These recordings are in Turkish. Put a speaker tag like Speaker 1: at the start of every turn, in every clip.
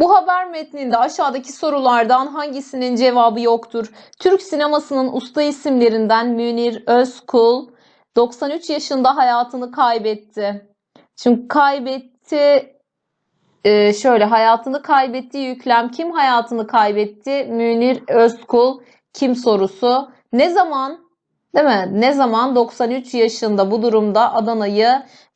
Speaker 1: Bu haber metninde aşağıdaki sorulardan hangisinin cevabı yoktur? Türk sinemasının usta isimlerinden Münir Özkul 93 yaşında hayatını kaybetti. Şimdi kaybetti e, şöyle hayatını kaybettiği yüklem kim hayatını kaybetti? Münir Özkul kim sorusu. Ne zaman? Değil mi? Ne zaman 93 yaşında bu durumda Adana'yı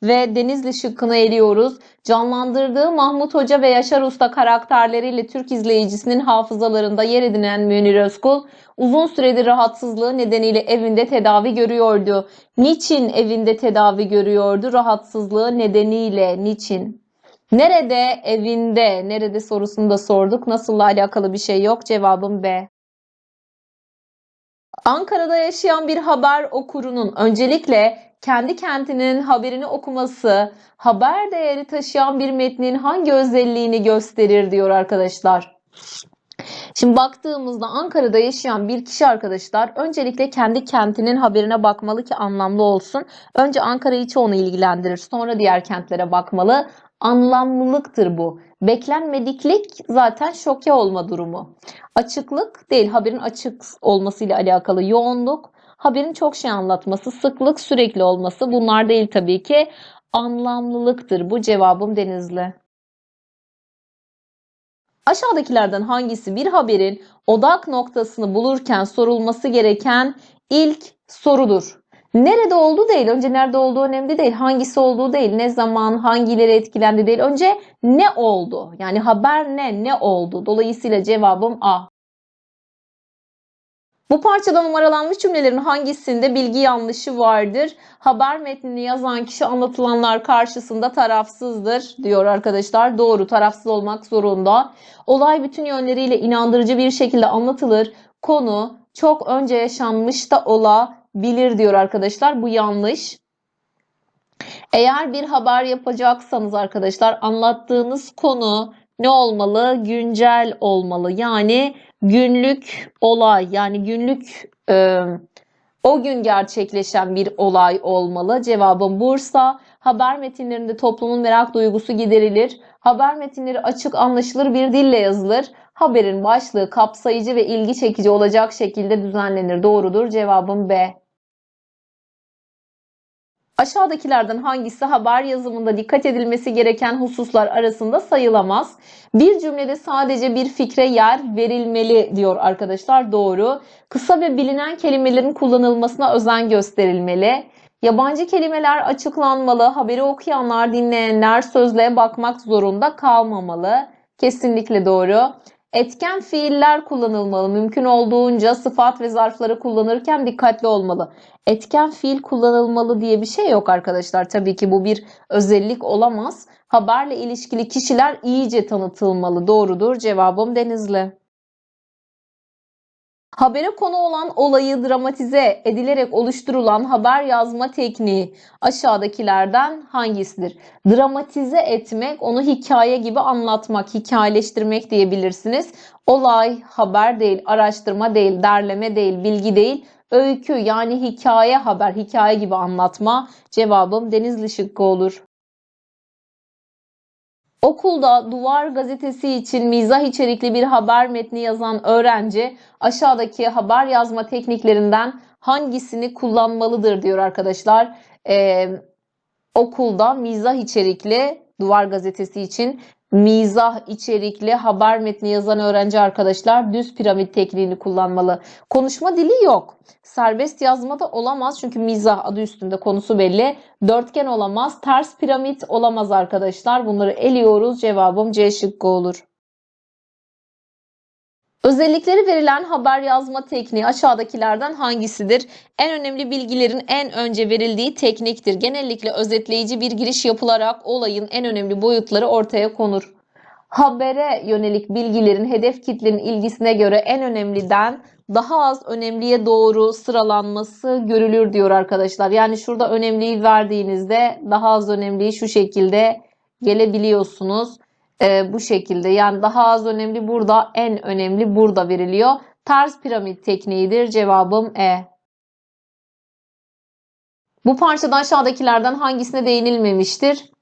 Speaker 1: ve Denizli şıkkını eliyoruz. Canlandırdığı Mahmut Hoca ve Yaşar Usta karakterleriyle Türk izleyicisinin hafızalarında yer edinen Münir Özkul uzun süredir rahatsızlığı nedeniyle evinde tedavi görüyordu. Niçin evinde tedavi görüyordu? Rahatsızlığı nedeniyle. Niçin? Nerede? Evinde. Nerede sorusunu da sorduk. Nasılla alakalı bir şey yok. Cevabım B. Ankara'da yaşayan bir haber okurunun öncelikle kendi kentinin haberini okuması, haber değeri taşıyan bir metnin hangi özelliğini gösterir diyor arkadaşlar. Şimdi baktığımızda Ankara'da yaşayan bir kişi arkadaşlar öncelikle kendi kentinin haberine bakmalı ki anlamlı olsun. Önce Ankara içi onu ilgilendirir. Sonra diğer kentlere bakmalı. Anlamlılıktır bu. Beklenmediklik zaten şoke olma durumu. Açıklık değil, haberin açık olmasıyla alakalı yoğunluk, haberin çok şey anlatması, sıklık, sürekli olması bunlar değil tabii ki. Anlamlılıktır bu cevabım Denizli. Aşağıdakilerden hangisi bir haberin odak noktasını bulurken sorulması gereken ilk sorudur? Nerede olduğu değil. Önce nerede olduğu önemli değil. Hangisi olduğu değil. Ne zaman, hangileri etkilendi değil. Önce ne oldu? Yani haber ne, ne oldu? Dolayısıyla cevabım A. Bu parçada numaralanmış cümlelerin hangisinde bilgi yanlışı vardır? Haber metnini yazan kişi anlatılanlar karşısında tarafsızdır diyor arkadaşlar. Doğru, tarafsız olmak zorunda. Olay bütün yönleriyle inandırıcı bir şekilde anlatılır. Konu çok önce yaşanmış da olabilir diyor arkadaşlar. Bu yanlış. Eğer bir haber yapacaksanız arkadaşlar anlattığınız konu ne olmalı? Güncel olmalı. Yani günlük olay yani günlük e, o gün gerçekleşen bir olay olmalı. Cevabım Bursa. Haber metinlerinde toplumun merak duygusu giderilir. Haber metinleri açık anlaşılır bir dille yazılır. Haberin başlığı kapsayıcı ve ilgi çekici olacak şekilde düzenlenir. Doğrudur. Cevabım B. Aşağıdakilerden hangisi haber yazımında dikkat edilmesi gereken hususlar arasında sayılamaz? Bir cümlede sadece bir fikre yer verilmeli diyor arkadaşlar. Doğru. Kısa ve bilinen kelimelerin kullanılmasına özen gösterilmeli. Yabancı kelimeler açıklanmalı. Haberi okuyanlar, dinleyenler sözlüğe bakmak zorunda kalmamalı. Kesinlikle doğru. Etken fiiller kullanılmalı. Mümkün olduğunca sıfat ve zarfları kullanırken dikkatli olmalı. Etken fiil kullanılmalı diye bir şey yok arkadaşlar. Tabii ki bu bir özellik olamaz. Haberle ilişkili kişiler iyice tanıtılmalı. Doğrudur. Cevabım Denizli. Habere konu olan olayı dramatize edilerek oluşturulan haber yazma tekniği aşağıdakilerden hangisidir? Dramatize etmek, onu hikaye gibi anlatmak, hikayeleştirmek diyebilirsiniz. Olay, haber değil, araştırma değil, derleme değil, bilgi değil, öykü yani hikaye haber, hikaye gibi anlatma. Cevabım Denizli şıkkı olur. Okulda Duvar gazetesi için mizah içerikli bir haber metni yazan öğrenci aşağıdaki haber yazma tekniklerinden hangisini kullanmalıdır diyor arkadaşlar. Ee, okulda mizah içerikli Duvar gazetesi için mizah içerikli haber metni yazan öğrenci arkadaşlar düz piramit tekniğini kullanmalı. Konuşma dili yok. Serbest yazma da olamaz çünkü mizah adı üstünde konusu belli. Dörtgen olamaz. Ters piramit olamaz arkadaşlar. Bunları eliyoruz. Cevabım C şıkkı olur. Özellikleri verilen haber yazma tekniği aşağıdakilerden hangisidir? En önemli bilgilerin en önce verildiği tekniktir. Genellikle özetleyici bir giriş yapılarak olayın en önemli boyutları ortaya konur. Habere yönelik bilgilerin hedef kitlenin ilgisine göre en önemliden daha az önemliye doğru sıralanması görülür diyor arkadaşlar. Yani şurada önemliyi verdiğinizde daha az önemliyi şu şekilde gelebiliyorsunuz e, bu şekilde. Yani daha az önemli burada, en önemli burada veriliyor. Ters piramit tekniğidir. Cevabım E. Bu parçada aşağıdakilerden hangisine değinilmemiştir?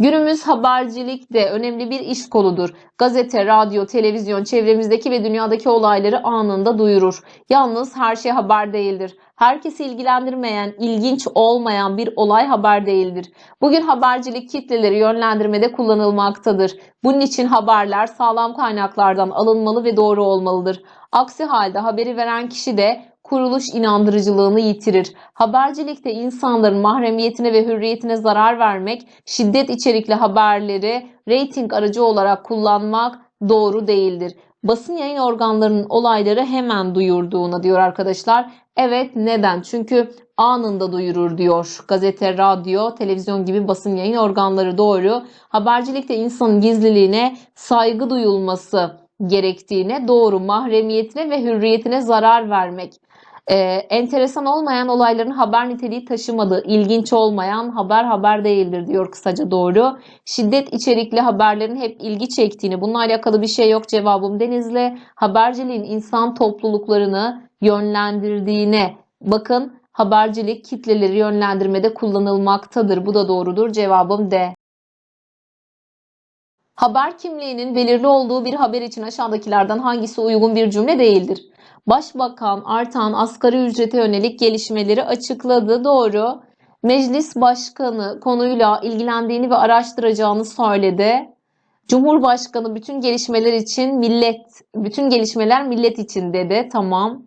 Speaker 1: Günümüz habercilik de önemli bir iş koludur. Gazete, radyo, televizyon çevremizdeki ve dünyadaki olayları anında duyurur. Yalnız her şey haber değildir. Herkesi ilgilendirmeyen, ilginç olmayan bir olay haber değildir. Bugün habercilik kitleleri yönlendirmede kullanılmaktadır. Bunun için haberler sağlam kaynaklardan alınmalı ve doğru olmalıdır. Aksi halde haberi veren kişi de kuruluş inandırıcılığını yitirir. Habercilikte insanların mahremiyetine ve hürriyetine zarar vermek, şiddet içerikli haberleri reyting aracı olarak kullanmak doğru değildir. Basın yayın organlarının olayları hemen duyurduğuna diyor arkadaşlar. Evet neden? Çünkü anında duyurur diyor. Gazete, radyo, televizyon gibi basın yayın organları doğru. Habercilikte insanın gizliliğine saygı duyulması gerektiğine doğru mahremiyetine ve hürriyetine zarar vermek. Ee, enteresan olmayan olayların haber niteliği taşımadığı, ilginç olmayan haber haber değildir diyor kısaca doğru. Şiddet içerikli haberlerin hep ilgi çektiğini, bununla alakalı bir şey yok cevabım Denizli. Haberciliğin insan topluluklarını yönlendirdiğine bakın habercilik kitleleri yönlendirmede kullanılmaktadır. Bu da doğrudur. Cevabım D. Haber kimliğinin belirli olduğu bir haber için aşağıdakilerden hangisi uygun bir cümle değildir? Başbakan artan asgari ücrete yönelik gelişmeleri açıkladı. Doğru. Meclis başkanı konuyla ilgilendiğini ve araştıracağını söyledi. Cumhurbaşkanı bütün gelişmeler için millet, bütün gelişmeler millet için dedi. Tamam.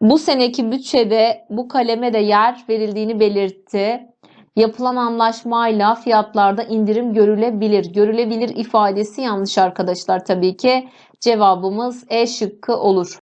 Speaker 1: Bu seneki bütçede bu kaleme de yer verildiğini belirtti. Yapılan anlaşmayla fiyatlarda indirim görülebilir. Görülebilir ifadesi yanlış arkadaşlar tabii ki. Cevabımız E şıkkı olur.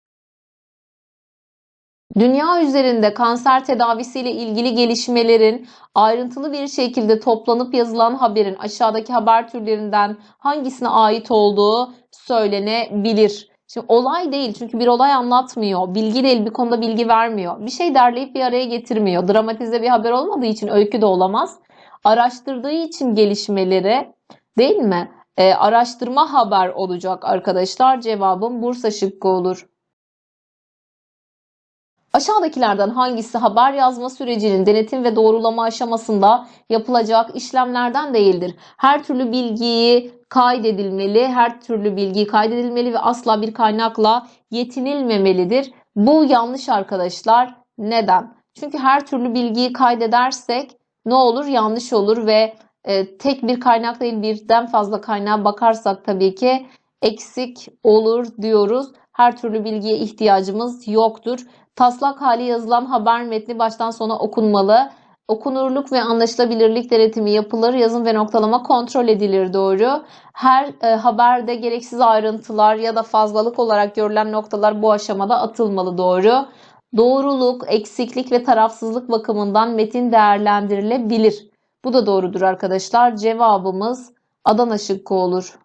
Speaker 1: Dünya üzerinde kanser tedavisiyle ilgili gelişmelerin ayrıntılı bir şekilde toplanıp yazılan haberin aşağıdaki haber türlerinden hangisine ait olduğu söylenebilir. Şimdi olay değil çünkü bir olay anlatmıyor. Bilgi değil bir konuda bilgi vermiyor. Bir şey derleyip bir araya getirmiyor. Dramatize bir haber olmadığı için öykü de olamaz. Araştırdığı için gelişmeleri değil mi? Ee, araştırma haber olacak arkadaşlar. Cevabım Bursa şıkkı olur. Aşağıdakilerden hangisi haber yazma sürecinin denetim ve doğrulama aşamasında yapılacak işlemlerden değildir? Her türlü bilgiyi kaydedilmeli, her türlü bilgiyi kaydedilmeli ve asla bir kaynakla yetinilmemelidir. Bu yanlış arkadaşlar. Neden? Çünkü her türlü bilgiyi kaydedersek ne olur? Yanlış olur ve e, tek bir kaynak değil birden fazla kaynağa bakarsak tabii ki eksik olur diyoruz. Her türlü bilgiye ihtiyacımız yoktur. Taslak hali yazılan haber metni baştan sona okunmalı. Okunurluk ve anlaşılabilirlik denetimi yapılır. Yazım ve noktalama kontrol edilir doğru. Her e, haberde gereksiz ayrıntılar ya da fazlalık olarak görülen noktalar bu aşamada atılmalı doğru. Doğruluk, eksiklik ve tarafsızlık bakımından metin değerlendirilebilir. Bu da doğrudur arkadaşlar. Cevabımız Adana şıkkı olur.